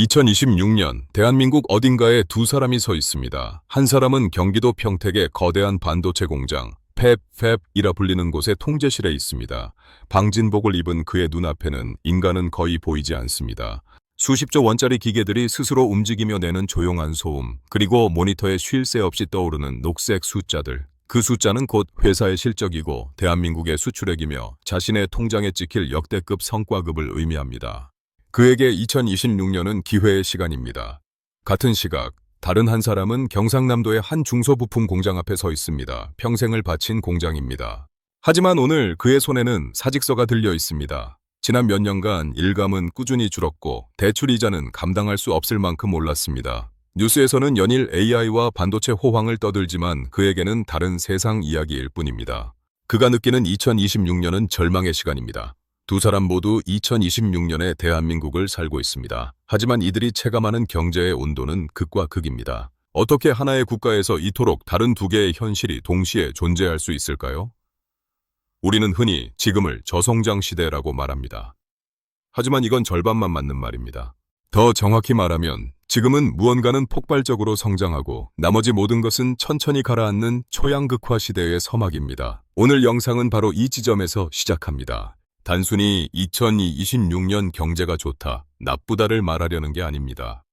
2026년 대한민국 어딘가에 두 사람이 서 있습니다. 한 사람은 경기도 평택의 거대한 반도체 공장 팹팹이라 불리는 곳의 통제실에 있습니다. 방진복을 입은 그의 눈앞에는 인간은 거의 보이지 않습니다. 수십조 원짜리 기계들이 스스로 움직이며 내는 조용한 소음, 그리고 모니터에 쉴 새 없이 떠오르는 녹색 숫자들. 그 숫자는 곧 회사의 실적이고 대한민국의 수출액이며 자신의 통장에 찍힐 역대급 성과급을 의미합니다. 그에게 2026년은 기회의 시간입니다. 같은 시각, 다른 한 사람은 경상남도의 한 중소부품 공장 앞에 서 있습니다. 평생을 바친 공장입니다. 하지만 오늘 그의 손에는 사직서가 들려 있습니다. 지난 몇 년간 일감은 꾸준히 줄었고 대출 이자는 감당할 수 없을 만큼 올랐습니다. 뉴스에서는 연일 AI와 반도체 호황을 떠들지만 그에게는 다른 세상 이야기일 뿐입니다. 그가 느끼는 2026년은 절망의 시간입니다. 두 사람 모두 2026년에 대한민국을 살고 있습니다. 하지만 이들이 체감하는 경제의 온도는 극과 극입니다. 어떻게 하나의 국가에서 이토록 다른 두 개의 현실이 동시에 존재할 수 있을까요? 우리는 흔히 지금을 저성장 시대라고 말합니다. 하지만 이건 절반만 맞는 말입니다. 더 정확히 말하면 지금은 무언가는 폭발적으로 성장하고 나머지 모든 것은 천천히 가라앉는 초양극화 시대의 서막입니다. 오늘 영상은 바로 이 지점에서 시작합니다. 단순히 2026년 경제가 좋다, 나쁘다를 말하려는 게 아닙니다.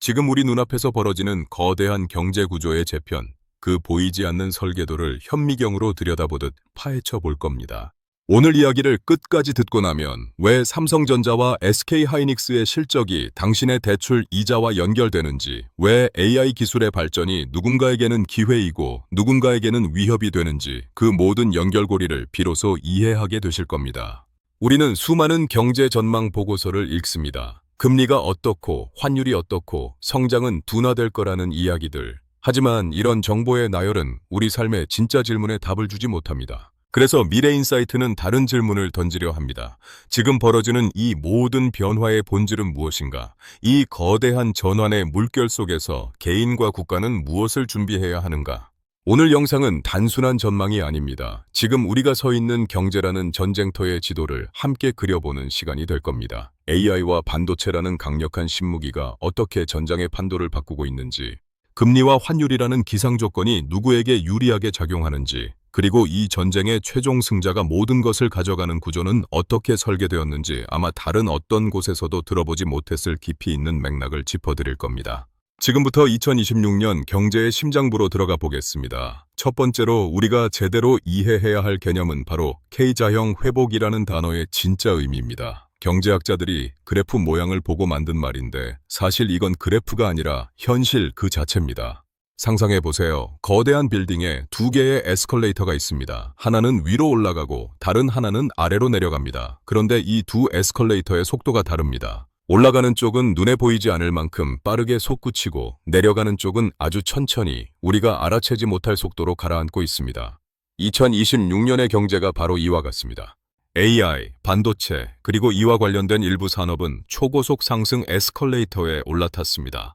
지금 우리 눈앞에서 벌어지는 거대한 경제 구조의 재편, 그 보이지 않는 설계도를 현미경으로 들여다보듯 파헤쳐 볼 겁니다. 오늘 이야기를 끝까지 듣고 나면 왜 삼성전자와 SK하이닉스의 실적이 당신의 대출 이자와 연결되는지, 왜 AI 기술의 발전이 누군가에게는 기회이고 누군가에게는 위협이 되는지 그 모든 연결고리를 비로소 이해하게 되실 겁니다. 우리는 수많은 경제 전망 보고서를 읽습니다. 금리가 어떻고 환율이 어떻고 성장은 둔화될 거라는 이야기들. 하지만 이런 정보의 나열은 우리 삶의 진짜 질문에 답을 주지 못합니다. 그래서 미래인사이트는 다른 질문을 던지려 합니다. 지금 벌어지는 이 모든 변화의 본질은 무엇인가? 이 거대한 전환의 물결 속에서 개인과 국가는 무엇을 준비해야 하는가? 오늘 영상은 단순한 전망이 아닙니다. 지금 우리가 서 있는 경제라는 전쟁터의 지도를 함께 그려보는 시간이 될 겁니다. AI와 반도체라는 강력한 신무기가 어떻게 전장의 판도를 바꾸고 있는지, 금리와 환율이라는 기상 조건이 누구에게 유리하게 작용하는지, 그리고 이 전쟁의 최종 승자가 모든 것을 가져가는 구조는 어떻게 설계되었는지 아마 다른 어떤 곳에서도 들어보지 못했을 깊이 있는 맥락을 짚어드릴 겁니다. 지금부터 2026년 경제의 심장부로 들어가 보겠습니다. 첫 번째로 우리가 제대로 이해해야 할 개념은 바로 K자형 회복이라는 단어의 진짜 의미입니다. 경제학자들이 그래프 모양을 보고 만든 말인데 사실 이건 그래프가 아니라 현실 그 자체입니다. 상상해 보세요. 거대한 빌딩에 두 개의 에스컬레이터가 있습니다. 하나는 위로 올라가고 다른 하나는 아래로 내려갑니다. 그런데 이 두 에스컬레이터의 속도가 다릅니다. 올라가는 쪽은 눈에 보이지 않을 만큼 빠르게 솟구치고 내려가는 쪽은 아주 천천히 우리가 알아채지 못할 속도로 가라앉고 있습니다. 2026년의 경제가 바로 이와 같습니다. AI, 반도체, 그리고 이와 관련된 일부 산업은 초고속 상승 에스컬레이터에 올라탔습니다.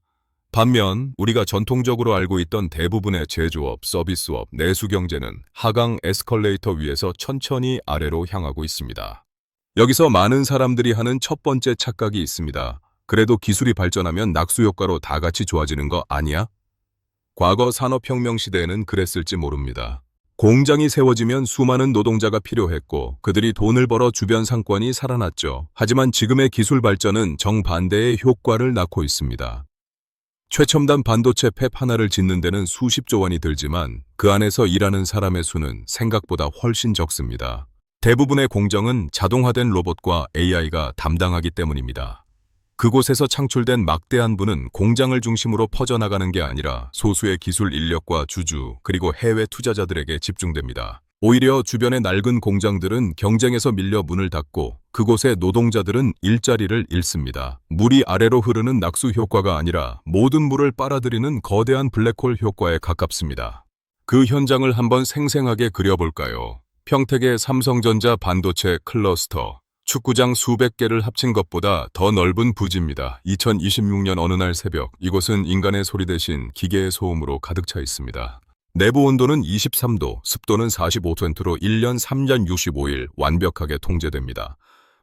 반면 우리가 전통적으로 알고 있던 대부분의 제조업, 서비스업, 내수 경제는 하강 에스컬레이터 위에서 천천히 아래로 향하고 있습니다. 여기서 많은 사람들이 하는 첫 번째 착각이 있습니다. 그래도 기술이 발전하면 낙수 효과로 다 같이 좋아지는 거 아니야? 과거 산업혁명 시대에는 그랬을지 모릅니다. 공장이 세워지면 수많은 노동자가 필요했고 그들이 돈을 벌어 주변 상권이 살아났죠. 하지만 지금의 기술 발전은 정반대의 효과를 낳고 있습니다. 최첨단 반도체 팹 하나를 짓는 데는 수십조 원이 들지만 그 안에서 일하는 사람의 수는 생각보다 훨씬 적습니다. 대부분의 공정은 자동화된 로봇과 AI가 담당하기 때문입니다. 그곳에서 창출된 막대한 부는 공장을 중심으로 퍼져나가는 게 아니라 소수의 기술 인력과 주주 그리고 해외 투자자들에게 집중됩니다. 오히려 주변의 낡은 공장들은 경쟁에서 밀려 문을 닫고 그곳의 노동자들은 일자리를 잃습니다. 물이 아래로 흐르는 낙수 효과가 아니라 모든 물을 빨아들이는 거대한 블랙홀 효과에 가깝습니다. 그 현장을 한번 생생하게 그려볼까요? 평택의 삼성전자 반도체 클러스터, 축구장 수백 개를 합친 것보다 더 넓은 부지입니다. 2026년 어느 날 새벽, 이곳은 인간의 소리 대신 기계의 소음으로 가득 차 있습니다. 내부 온도는 23도, 습도는 45%로 1년 3년 65일 완벽하게 통제됩니다.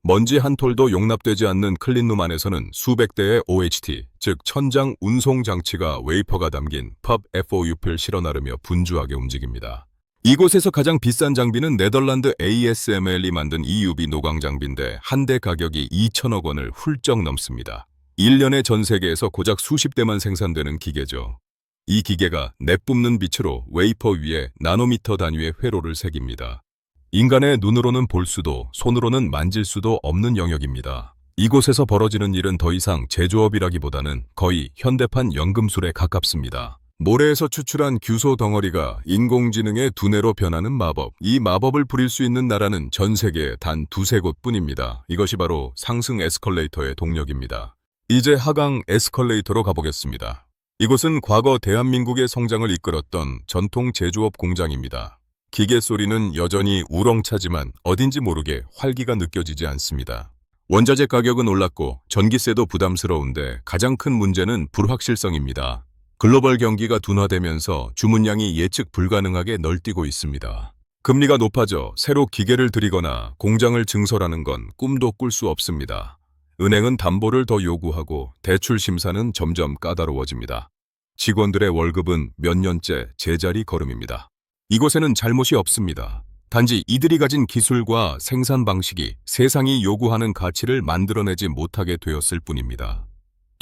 먼지 한 톨도 용납되지 않는 클린룸 안에서는 수백 대의 OHT, 즉 천장 운송 장치가 웨이퍼가 담긴 펍 FOUP를 실어 나르며 분주하게 움직입니다. 이곳에서 가장 비싼 장비는 네덜란드 ASML이 만든 EUV 노광 장비인데 한 대 가격이 2천억 원을 훌쩍 넘습니다. 1년에 전 세계에서 고작 수십 대만 생산되는 기계죠. 이 기계가 내뿜는 빛으로 웨이퍼 위에 나노미터 단위의 회로를 새깁니다. 인간의 눈으로는 볼 수도 손으로는 만질 수도 없는 영역입니다. 이곳에서 벌어지는 일은 더 이상 제조업이라기보다는 거의 현대판 연금술에 가깝습니다. 모래에서 추출한 규소 덩어리가 인공지능의 두뇌로 변하는 마법. 이 마법을 부릴 수 있는 나라는 전 세계에 단 두세 곳뿐입니다. 이것이 바로 상승 에스컬레이터의 동력입니다. 이제 하강 에스컬레이터로 가보겠습니다. 이곳은 과거 대한민국의 성장을 이끌었던 전통 제조업 공장입니다. 기계 소리는 여전히 우렁차지만 어딘지 모르게 활기가 느껴지지 않습니다. 원자재 가격은 올랐고 전기세도 부담스러운데 가장 큰 문제는 불확실성입니다. 글로벌 경기가 둔화되면서 주문량이 예측 불가능하게 널뛰고 있습니다. 금리가 높아져 새로 기계를 들이거나 공장을 증설하는 건 꿈도 꿀 수 없습니다. 은행은 담보를 더 요구하고 대출 심사는 점점 까다로워집니다. 직원들의 월급은 몇 년째 제자리 걸음입니다. 이곳에는 잘못이 없습니다. 단지 이들이 가진 기술과 생산 방식이 세상이 요구하는 가치를 만들어내지 못하게 되었을 뿐입니다.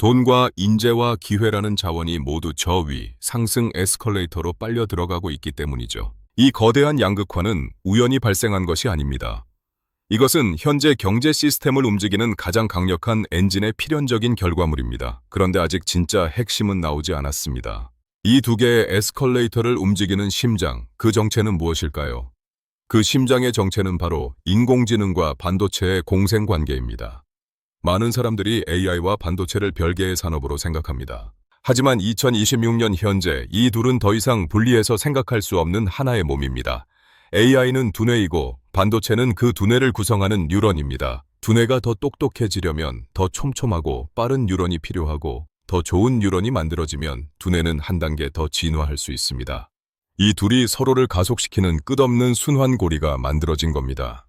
돈과 인재와 기회라는 자원이 모두 저위 상승 에스컬레이터로 빨려 들어가고 있기 때문이죠. 이 거대한 양극화는 우연히 발생한 것이 아닙니다. 이것은 현재 경제 시스템을 움직이는 가장 강력한 엔진의 필연적인 결과물입니다. 그런데 아직 진짜 핵심은 나오지 않았습니다. 이 두 개의 에스컬레이터를 움직이는 심장, 그 정체는 무엇일까요? 그 심장의 정체는 바로 인공지능과 반도체의 공생 관계입니다. 많은 사람들이 AI와 반도체를 별개의 산업으로 생각합니다. 하지만 2026년 현재 이 둘은 더 이상 분리해서 생각할 수 없는 하나의 몸입니다. AI는 두뇌이고 반도체는 그 두뇌를 구성하는 뉴런입니다. 두뇌가 더 똑똑해지려면 더 촘촘하고 빠른 뉴런이 필요하고 더 좋은 뉴런이 만들어지면 두뇌는 한 단계 더 진화할 수 있습니다. 이 둘이 서로를 가속시키는 끝없는 순환고리가 만들어진 겁니다.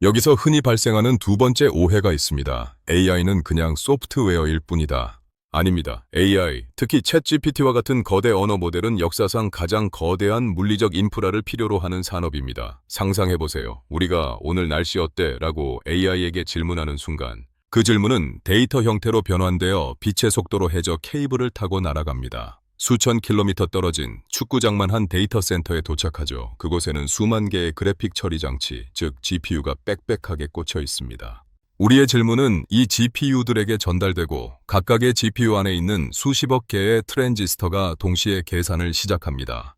여기서 흔히 발생하는 두 번째 오해가 있습니다. AI는 그냥 소프트웨어일 뿐이다. 아닙니다. AI, 특히 챗GPT와 같은 거대 언어 모델은 역사상 가장 거대한 물리적 인프라를 필요로 하는 산업입니다. 상상해보세요. 우리가 오늘 날씨 어때? 라고 AI에게 질문하는 순간 그 질문은 데이터 형태로 변환되어 빛의 속도로 해저 케이블을 타고 날아갑니다. 수천 킬로미터 떨어진 축구장만 한 데이터 센터에 도착하죠. 그곳에는 수만 개의 그래픽 처리 장치, 즉 GPU가 빽빽하게 꽂혀 있습니다. 우리의 질문은 이 GPU들에게 전달되고 각각의 GPU 안에 있는 수십억 개의 트랜지스터가 동시에 계산을 시작합니다.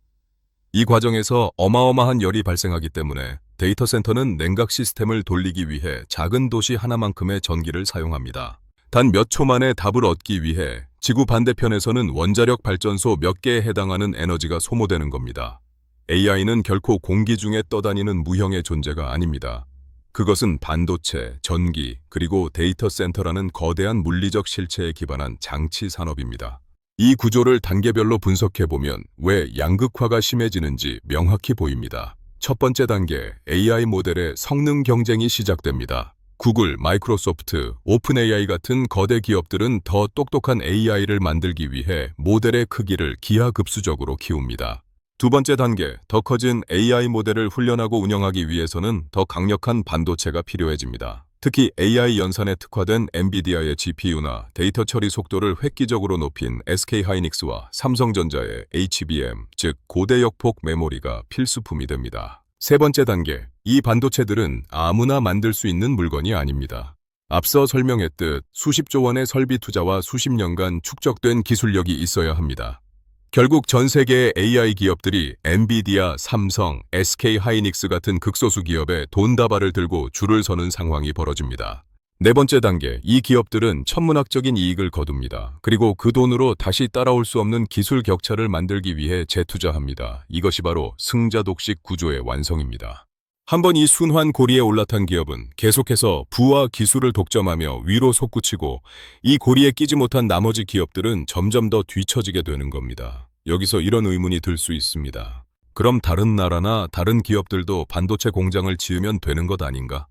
이 과정에서 어마어마한 열이 발생하기 때문에 데이터 센터는 냉각 시스템을 돌리기 위해 작은 도시 하나만큼의 전기를 사용합니다. 단 몇 초 만에 답을 얻기 위해 지구 반대편에서는 원자력 발전소 몇 개에 해당하는 에너지가 소모되는 겁니다. AI는 결코 공기 중에 떠다니는 무형의 존재가 아닙니다. 그것은 반도체, 전기, 그리고 데이터 센터라는 거대한 물리적 실체에 기반한 장치 산업입니다. 이 구조를 단계별로 분석해보면 왜 양극화가 심해지는지 명확히 보입니다. 첫 번째 단계, AI 모델의 성능 경쟁이 시작됩니다. 구글, 마이크로소프트, 오픈 AI 같은 거대 기업들은 더 똑똑한 AI를 만들기 위해 모델의 크기를 기하급수적으로 키웁니다. 두 번째 단계, 더 커진 AI 모델을 훈련하고 운영하기 위해서는 더 강력한 반도체가 필요해집니다. 특히 AI 연산에 특화된 엔비디아의 GPU나 데이터 처리 속도를 획기적으로 높인 SK 하이닉스와 삼성전자의 HBM, 즉 고대역폭 메모리가 필수품이 됩니다. 세 번째 단계, 이 반도체들은 아무나 만들 수 있는 물건이 아닙니다. 앞서 설명했듯 수십조 원의 설비 투자와 수십 년간 축적된 기술력이 있어야 합니다. 결국 전 세계의 AI 기업들이 엔비디아, 삼성, SK 하이닉스 같은 극소수 기업에 돈 다발을 들고 줄을 서는 상황이 벌어집니다. 네 번째 단계, 이 기업들은 천문학적인 이익을 거둡니다. 그리고 그 돈으로 다시 따라올 수 없는 기술 격차를 만들기 위해 재투자합니다. 이것이 바로 승자 독식 구조의 완성입니다. 한번 이 순환 고리에 올라탄 기업은 계속해서 부와 기술을 독점하며 위로 솟구치고 이 고리에 끼지 못한 나머지 기업들은 점점 더 뒤처지게 되는 겁니다. 여기서 이런 의문이 들 수 있습니다. 그럼 다른 나라나 다른 기업들도 반도체 공장을 지으면 되는 것 아닌가?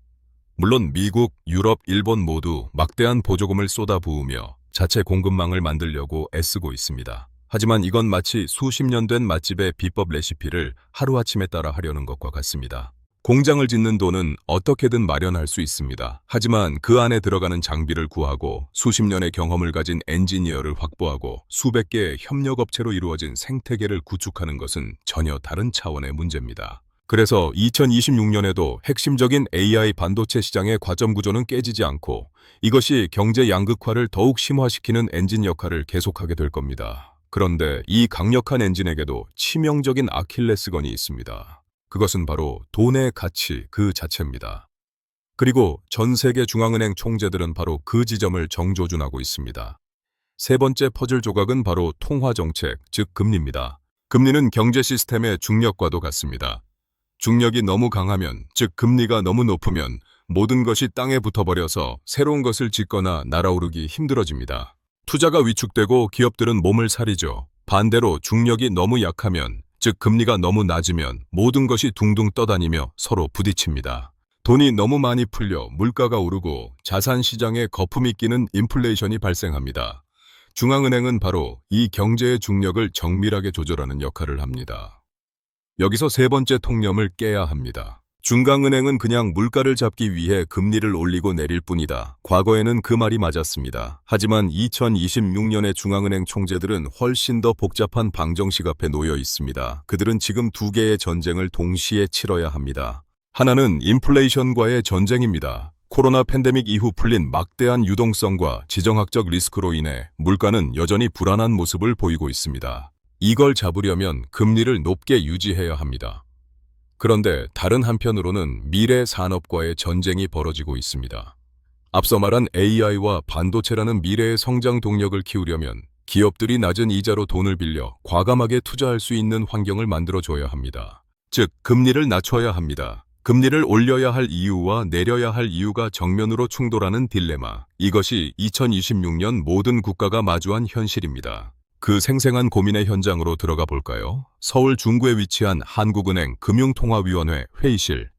물론 미국, 유럽, 일본 모두 막대한 보조금을 쏟아부으며 자체 공급망을 만들려고 애쓰고 있습니다. 하지만 이건 마치 수십 년 된 맛집의 비법 레시피를 하루아침에 따라 하려는 것과 같습니다. 공장을 짓는 돈은 어떻게든 마련할 수 있습니다. 하지만 그 안에 들어가는 장비를 구하고 수십 년의 경험을 가진 엔지니어를 확보하고 수백 개의 협력업체로 이루어진 생태계를 구축하는 것은 전혀 다른 차원의 문제입니다. 그래서 2026년에도 핵심적인 AI 반도체 시장의 과점 구조는 깨지지 않고 이것이 경제 양극화를 더욱 심화시키는 엔진 역할을 계속하게 될 겁니다. 그런데 이 강력한 엔진에게도 치명적인 아킬레스건이 있습니다. 그것은 바로 돈의 가치 그 자체입니다. 그리고 전 세계 중앙은행 총재들은 바로 그 지점을 정조준하고 있습니다. 세 번째 퍼즐 조각은 바로 통화 정책, 즉 금리입니다. 금리는 경제 시스템의 중력과도 같습니다. 중력이 너무 강하면, 즉 금리가 너무 높으면 모든 것이 땅에 붙어버려서 새로운 것을 짓거나 날아오르기 힘들어집니다. 투자가 위축되고 기업들은 몸을 사리죠. 반대로 중력이 너무 약하면 즉 금리가 너무 낮으면 모든 것이 둥둥 떠다니며 서로 부딪힙니다. 돈이 너무 많이 풀려 물가가 오르고 자산 시장에 거품이 끼는 인플레이션이 발생합니다. 중앙은행은 바로 이 경제의 중력을 정밀하게 조절하는 역할을 합니다. 여기서 세 번째 통념을 깨야 합니다. 중앙은행은 그냥 물가를 잡기 위해 금리를 올리고 내릴 뿐이다. 과거에는 그 말이 맞았습니다. 하지만 2026년의 중앙은행 총재들은 훨씬 더 복잡한 방정식 앞에 놓여 있습니다. 그들은 지금 두 개의 전쟁을 동시에 치러야 합니다. 하나는 인플레이션과의 전쟁입니다. 코로나 팬데믹 이후 풀린 막대한 유동성과 지정학적 리스크로 인해 물가는 여전히 불안한 모습을 보이고 있습니다. 이걸 잡으려면 금리를 높게 유지해야 합니다. 그런데 다른 한편으로는 미래 산업과의 전쟁이 벌어지고 있습니다. 앞서 말한 AI와 반도체라는 미래의 성장 동력을 키우려면 기업들이 낮은 이자로 돈을 빌려 과감하게 투자할 수 있는 환경을 만들어줘야 합니다. 즉, 금리를 낮춰야 합니다. 금리를 올려야 할 이유와 내려야 할 이유가 정면으로 충돌하는 딜레마. 이것이 2026년 모든 국가가 마주한 현실입니다. 그 생생한 고민의 현장으로 들어가 볼까요? 서울 중구에 위치한 한국은행 금융통화위원회 회의실.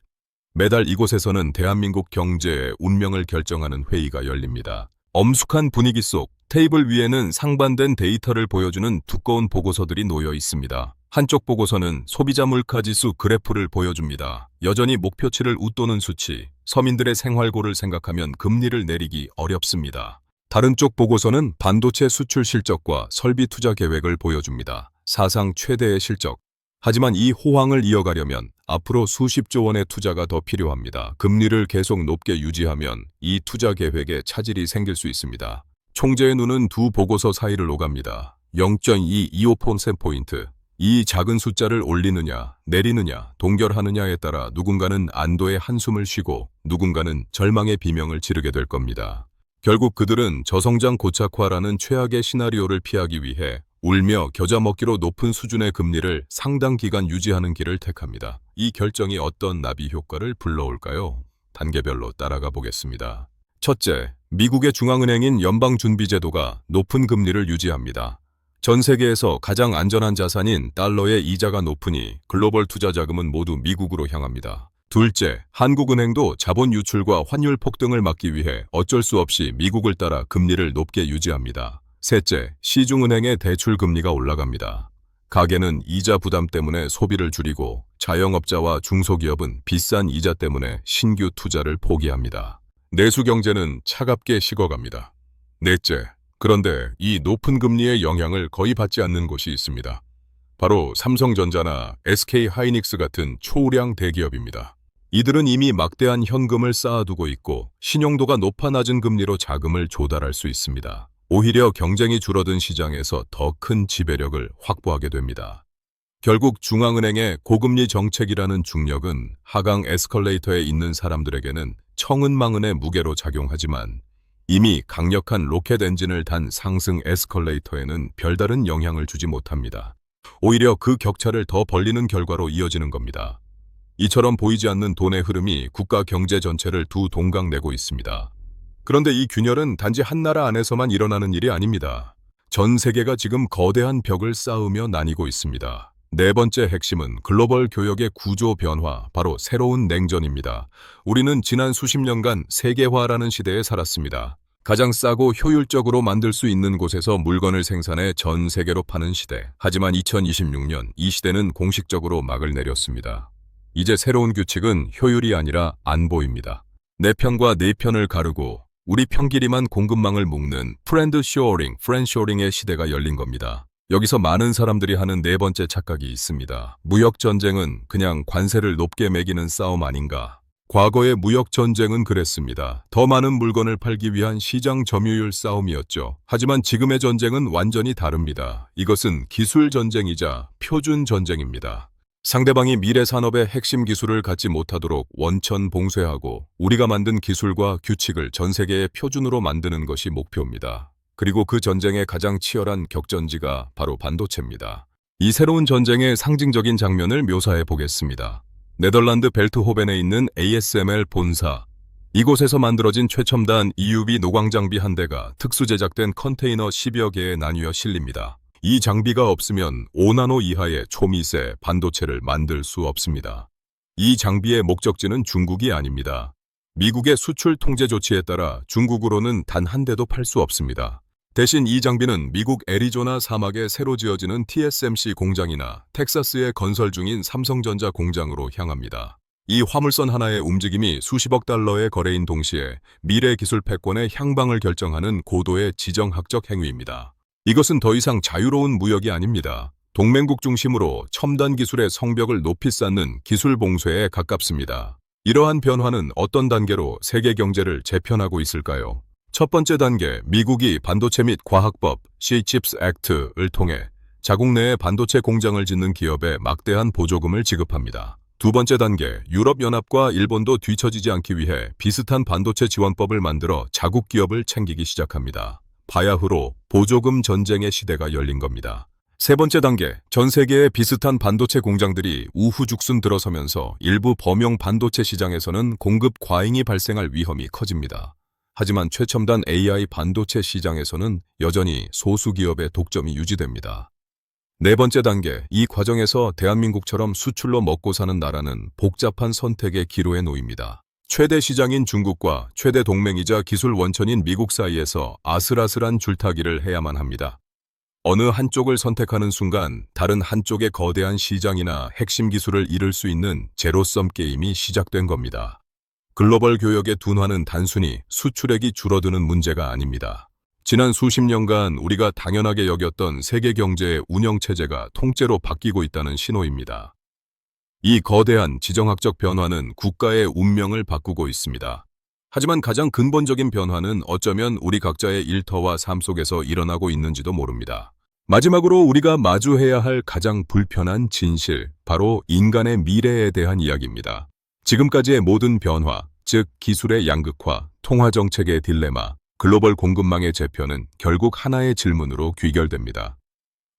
매달 이곳에서는 대한민국 경제의 운명을 결정하는 회의가 열립니다. 엄숙한 분위기 속 테이블 위에는 상반된 데이터를 보여주는 두꺼운 보고서들이 놓여 있습니다. 한쪽 보고서는 소비자 물가지수 그래프를 보여줍니다. 여전히 목표치를 웃도는 수치, 서민들의 생활고를 생각하면 금리를 내리기 어렵습니다. 다른 쪽 보고서는 반도체 수출 실적과 설비 투자 계획을 보여줍니다. 사상 최대의 실적. 하지만 이 호황을 이어가려면 앞으로 수십조 원의 투자가 더 필요합니다. 금리를 계속 높게 유지하면 이 투자 계획에 차질이 생길 수 있습니다. 총재의 눈은 두 보고서 사이를 오갑니다. 0.225%포인트. 이 작은 숫자를 올리느냐, 내리느냐, 동결하느냐에 따라 누군가는 안도의 한숨을 쉬고 누군가는 절망의 비명을 지르게 될 겁니다. 결국 그들은 저성장 고착화라는 최악의 시나리오를 피하기 위해 울며 겨자 먹기로 높은 수준의 금리를 상당 기간 유지하는 길을 택합니다. 이 결정이 어떤 나비 효과를 불러올까요? 단계별로 따라가 보겠습니다. 첫째, 미국의 중앙은행인 연방준비제도가 높은 금리를 유지합니다. 전 세계에서 가장 안전한 자산인 달러의 이자가 높으니 글로벌 투자 자금은 모두 미국으로 향합니다. 둘째, 한국은행도 자본 유출과 환율 폭등을 막기 위해 어쩔 수 없이 미국을 따라 금리를 높게 유지합니다. 셋째, 시중은행의 대출 금리가 올라갑니다. 가계는 이자 부담 때문에 소비를 줄이고 자영업자와 중소기업은 비싼 이자 때문에 신규 투자를 포기합니다. 내수 경제는 차갑게 식어갑니다. 넷째, 그런데 이 높은 금리의 영향을 거의 받지 않는 곳이 있습니다. 바로 삼성전자나 SK 하이닉스 같은 초우량 대기업입니다. 이들은 이미 막대한 현금을 쌓아두고 있고 신용도가 높아 낮은 금리로 자금을 조달할 수 있습니다. 오히려 경쟁이 줄어든 시장에서 더 큰 지배력을 확보하게 됩니다. 결국 중앙은행의 고금리 정책이라는 중력은 하강 에스컬레이터에 있는 사람들에게는 청은망은의 무게로 작용하지만 이미 강력한 로켓 엔진을 단 상승 에스컬레이터에는 별다른 영향을 주지 못합니다. 오히려 그 격차를 더 벌리는 결과로 이어지는 겁니다. 이처럼 보이지 않는 돈의 흐름이 국가 경제 전체를 두 동강 내고 있습니다. 그런데 이 균열은 단지 한 나라 안에서만 일어나는 일이 아닙니다. 전 세계가 지금 거대한 벽을 쌓으며 나뉘고 있습니다. 네 번째 핵심은 글로벌 교역의 구조 변화, 바로 새로운 냉전입니다. 우리는 지난 수십 년간 세계화라는 시대에 살았습니다. 가장 싸고 효율적으로 만들 수 있는 곳에서 물건을 생산해 전 세계로 파는 시대. 하지만 2026년 이 시대는 공식적으로 막을 내렸습니다. 이제 새로운 규칙은 효율이 아니라 안보입니다. 내 편과 네 편을 가르고 우리 편끼리만 공급망을 묶는 프렌드 쇼어링, 프렌쇼링의 시대가 열린 겁니다. 여기서 많은 사람들이 하는 네 번째 착각이 있습니다. 무역 전쟁은 그냥 관세를 높게 매기는 싸움 아닌가? 과거의 무역 전쟁은 그랬습니다. 더 많은 물건을 팔기 위한 시장 점유율 싸움이었죠. 하지만 지금의 전쟁은 완전히 다릅니다. 이것은 기술 전쟁이자 표준 전쟁입니다. 상대방이 미래 산업의 핵심 기술을 갖지 못하도록 원천 봉쇄하고 우리가 만든 기술과 규칙을 전 세계의 표준으로 만드는 것이 목표입니다. 그리고 그 전쟁의 가장 치열한 격전지가 바로 반도체입니다. 이 새로운 전쟁의 상징적인 장면을 묘사해 보겠습니다. 네덜란드 벨트호벤에 있는 ASML 본사. 이곳에서 만들어진 최첨단 EUV 노광 장비 한 대가 특수 제작된 컨테이너 10여 개에 나뉘어 실립니다. 이 장비가 없으면 5나노 이하의 초미세 반도체를 만들 수 없습니다. 이 장비의 목적지는 중국이 아닙니다. 미국의 수출 통제 조치에 따라 중국으로는 단 한 대도 팔 수 없습니다. 대신 이 장비는 미국 애리조나 사막에 새로 지어지는 TSMC 공장이나 텍사스에 건설 중인 삼성전자 공장으로 향합니다. 이 화물선 하나의 움직임이 수십억 달러의 거래인 동시에 미래 기술 패권의 향방을 결정하는 고도의 지정학적 행위입니다. 이것은 더 이상 자유로운 무역이 아닙니다. 동맹국 중심으로 첨단 기술의 성벽을 높이 쌓는 기술 봉쇄에 가깝습니다. 이러한 변화는 어떤 단계로 세계 경제를 재편하고 있을까요? 첫 번째 단계, 미국이 반도체 및 과학법 C-CHIPS Act를 통해 자국 내에 반도체 공장을 짓는 기업에 막대한 보조금을 지급합니다. 두 번째 단계, 유럽연합과 일본도 뒤처지지 않기 위해 비슷한 반도체 지원법을 만들어 자국 기업을 챙기기 시작합니다. 바야흐로 보조금 전쟁의 시대가 열린 겁니다. 세 번째 단계, 전 세계의 비슷한 반도체 공장들이 우후죽순 들어서면서 일부 범용 반도체 시장에서는 공급 과잉이 발생할 위험이 커집니다. 하지만 최첨단 AI 반도체 시장에서는 여전히 소수 기업의 독점이 유지됩니다. 네 번째 단계, 이 과정에서 대한민국처럼 수출로 먹고 사는 나라는 복잡한 선택의 기로에 놓입니다. 최대 시장인 중국과 최대 동맹이자 기술 원천인 미국 사이에서 아슬아슬한 줄타기를 해야만 합니다. 어느 한쪽을 선택하는 순간 다른 한쪽의 거대한 시장이나 핵심 기술을 잃을 수 있는 제로섬 게임이 시작된 겁니다. 글로벌 교역의 둔화는 단순히 수출액이 줄어드는 문제가 아닙니다. 지난 수십 년간 우리가 당연하게 여겼던 세계 경제의 운영 체제가 통째로 바뀌고 있다는 신호입니다. 이 거대한 지정학적 변화는 국가의 운명을 바꾸고 있습니다. 하지만 가장 근본적인 변화는 어쩌면 우리 각자의 일터와 삶 속에서 일어나고 있는지도 모릅니다. 마지막으로 우리가 마주해야 할 가장 불편한 진실, 바로 인간의 미래에 대한 이야기입니다. 지금까지의 모든 변화, 즉 기술의 양극화, 통화 정책의 딜레마, 글로벌 공급망의 재편은 결국 하나의 질문으로 귀결됩니다.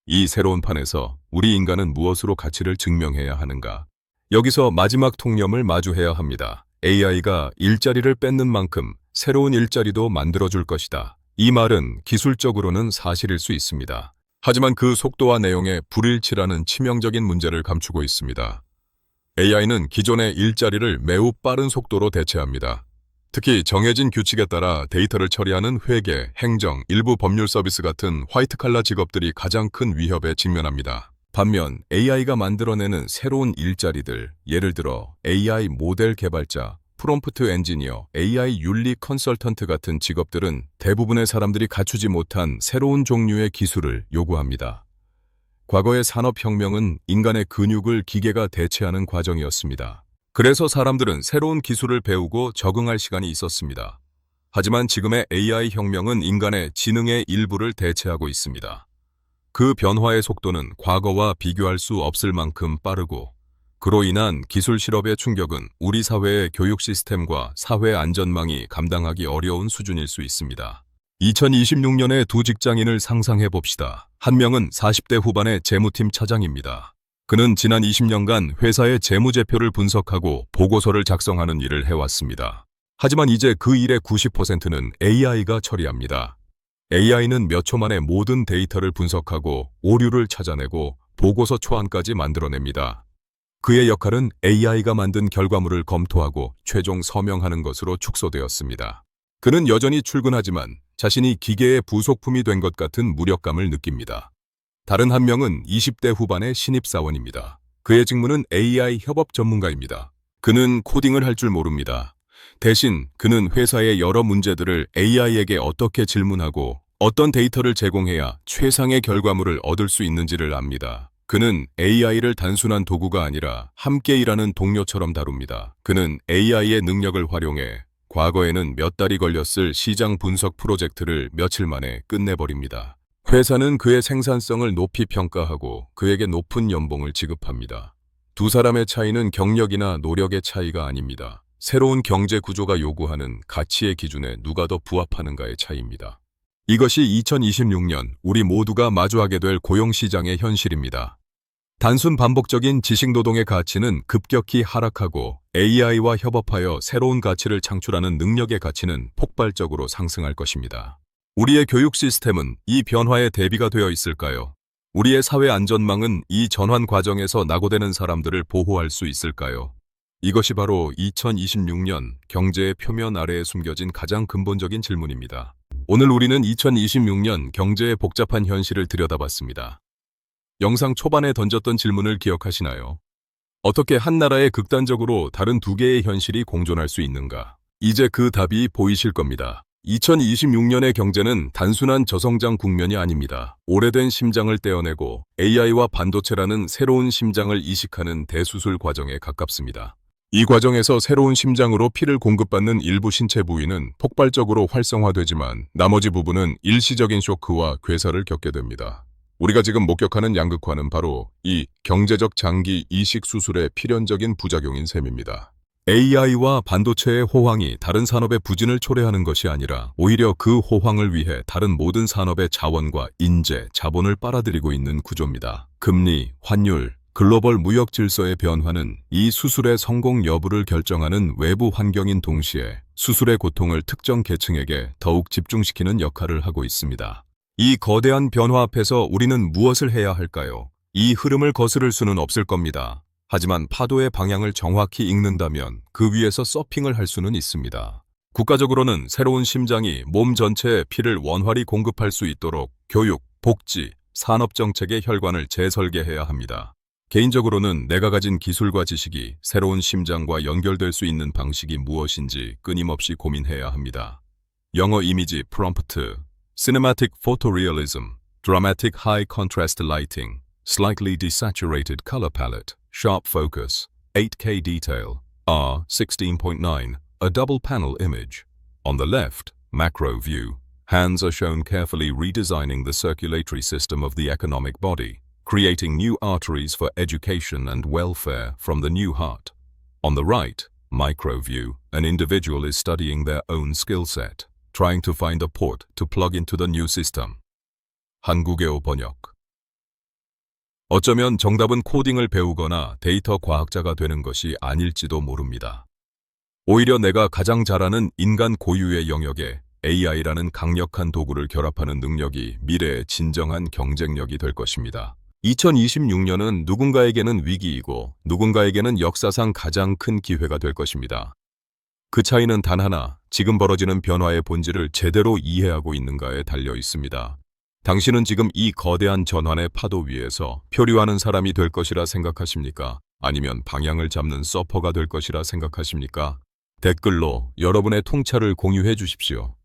이 새로운 판에서 우리 인간은 무엇으로 가치를 증명해야 하는가? 여기서 마지막 통념을 마주해야 합니다. AI가 일자리를 뺏는 만큼 새로운 일자리도 만들어줄 것이다. 이 말은 기술적으로는 사실일 수 있습니다. 하지만 그 속도와 내용에 불일치라는 치명적인 문제를 감추고 있습니다. AI는 기존의 일자리를 매우 빠른 속도로 대체합니다. 특히 정해진 규칙에 따라 데이터를 처리하는 회계, 행정, 일부 법률 서비스 같은 화이트 칼라 직업들이 가장 큰 위협에 직면합니다. 반면 AI가 만들어내는 새로운 일자리들, 예를 들어 AI 모델 개발자, 프롬프트 엔지니어, AI 윤리 컨설턴트 같은 직업들은 대부분의 사람들이 갖추지 못한 새로운 종류의 기술을 요구합니다. 과거의 산업혁명은 인간의 근육을 기계가 대체하는 과정이었습니다. 그래서 사람들은 새로운 기술을 배우고 적응할 시간이 있었습니다. 하지만 지금의 AI 혁명은 인간의 지능의 일부를 대체하고 있습니다. 그 변화의 속도는 과거와 비교할 수 없을 만큼 빠르고 그로 인한 기술 실업의 충격은 우리 사회의 교육 시스템과 사회 안전망이 감당하기 어려운 수준일 수 있습니다. 2026년의 두 직장인을 상상해 봅시다. 한 명은 40대 후반의 재무팀 차장입니다. 그는 지난 20년간 회사의 재무제표를 분석하고 보고서를 작성하는 일을 해왔습니다. 하지만 이제 그 일의 90%는 AI가 처리합니다. AI는 몇 초 만에 모든 데이터를 분석하고 오류를 찾아내고 보고서 초안까지 만들어냅니다. 그의 역할은 AI가 만든 결과물을 검토하고 최종 서명하는 것으로 축소되었습니다. 그는 여전히 출근하지만 자신이 기계의 부속품이 된 것 같은 무력감을 느낍니다. 다른 한 명은 20대 후반의 신입사원입니다. 그의 직무는 AI 협업 전문가입니다. 그는 코딩을 할 줄 모릅니다. 대신 그는 회사의 여러 문제들을 AI에게 어떻게 질문하고 어떤 데이터를 제공해야 최상의 결과물을 얻을 수 있는지를 압니다. 그는 AI를 단순한 도구가 아니라 함께 일하는 동료처럼 다룹니다. 그는 AI의 능력을 활용해 과거에는 몇 달이 걸렸을 시장 분석 프로젝트를 며칠 만에 끝내버립니다. 회사는 그의 생산성을 높이 평가하고 그에게 높은 연봉을 지급합니다. 두 사람의 차이는 경력이나 노력의 차이가 아닙니다. 새로운 경제 구조가 요구하는 가치의 기준에 누가 더 부합하는가의 차이입니다. 이것이 2026년 우리 모두가 마주하게 될 고용시장의 현실입니다. 단순 반복적인 지식노동의 가치는 급격히 하락하고 AI와 협업하여 새로운 가치를 창출하는 능력의 가치는 폭발적으로 상승할 것입니다. 우리의 교육 시스템은 이 변화에 대비가 되어 있을까요? 우리의 사회 안전망은 이 전환 과정에서 낙오되는 사람들을 보호할 수 있을까요? 이것이 바로 2026년 경제의 표면 아래에 숨겨진 가장 근본적인 질문입니다. 오늘 우리는 2026년 경제의 복잡한 현실을 들여다봤습니다. 영상 초반에 던졌던 질문을 기억하시나요? 어떻게 한 나라에 극단적으로 다른 두 개의 현실이 공존할 수 있는가? 이제 그 답이 보이실 겁니다. 2026년의 경제는 단순한 저성장 국면이 아닙니다. 오래된 심장을 떼어내고 AI와 반도체라는 새로운 심장을 이식하는 대수술 과정에 가깝습니다. 이 과정에서 새로운 심장으로 피를 공급받는 일부 신체 부위는 폭발적으로 활성화되지만 나머지 부분은 일시적인 쇼크와 괴사를 겪게 됩니다. 우리가 지금 목격하는 양극화는 바로 이 경제적 장기 이식 수술의 필연적인 부작용인 셈입니다. AI와 반도체의 호황이 다른 산업의 부진을 초래하는 것이 아니라 오히려 그 호황을 위해 다른 모든 산업의 자원과 인재, 자본을 빨아들이고 있는 구조입니다. 금리, 환율, 글로벌 무역 질서의 변화는 이 수술의 성공 여부를 결정하는 외부 환경인 동시에 수술의 고통을 특정 계층에게 더욱 집중시키는 역할을 하고 있습니다. 이 거대한 변화 앞에서 우리는 무엇을 해야 할까요? 이 흐름을 거스를 수는 없을 겁니다. 하지만 파도의 방향을 정확히 읽는다면 그 위에서 서핑을 할 수는 있습니다. 국가적으로는 새로운 심장이 몸 전체에 피를 원활히 공급할 수 있도록 교육, 복지, 산업정책의 혈관을 재설계해야 합니다. 개인적으로는 내가 가진 기술과 지식이 새로운 심장과 연결될 수 있는 방식이 무엇인지 끊임없이 고민해야 합니다. 영어 이미지 프롬프트, cinematic photorealism, dramatic high contrast lighting, slightly desaturated color palette, sharp focus, 8K detail, R 16.9, a double panel image. On the left, macro view. Hands are shown carefully redesigning the circulatory system of the economic body, Creating new arteries for education and welfare from the new heart. On the right, micro view, an individual is studying their own skill set, trying to find a port to plug into the new system. 한국어 번역 어쩌면 정답은 코딩을 배우거나 데이터 과학자가 되는 것이 아닐지도 모릅니다. 오히려 내가 가장 잘하는 인간 고유의 영역에 AI라는 강력한 도구를 결합하는 능력이 미래의 진정한 경쟁력이 될 것입니다. 2026년은 누군가에게는 위기이고 누군가에게는 역사상 가장 큰 기회가 될 것입니다. 그 차이는 단 하나, 지금 벌어지는 변화의 본질을 제대로 이해하고 있는가에 달려 있습니다. 당신은 지금 이 거대한 전환의 파도 위에서 표류하는 사람이 될 것이라 생각하십니까? 아니면 방향을 잡는 서퍼가 될 것이라 생각하십니까? 댓글로 여러분의 통찰을 공유해 주십시오.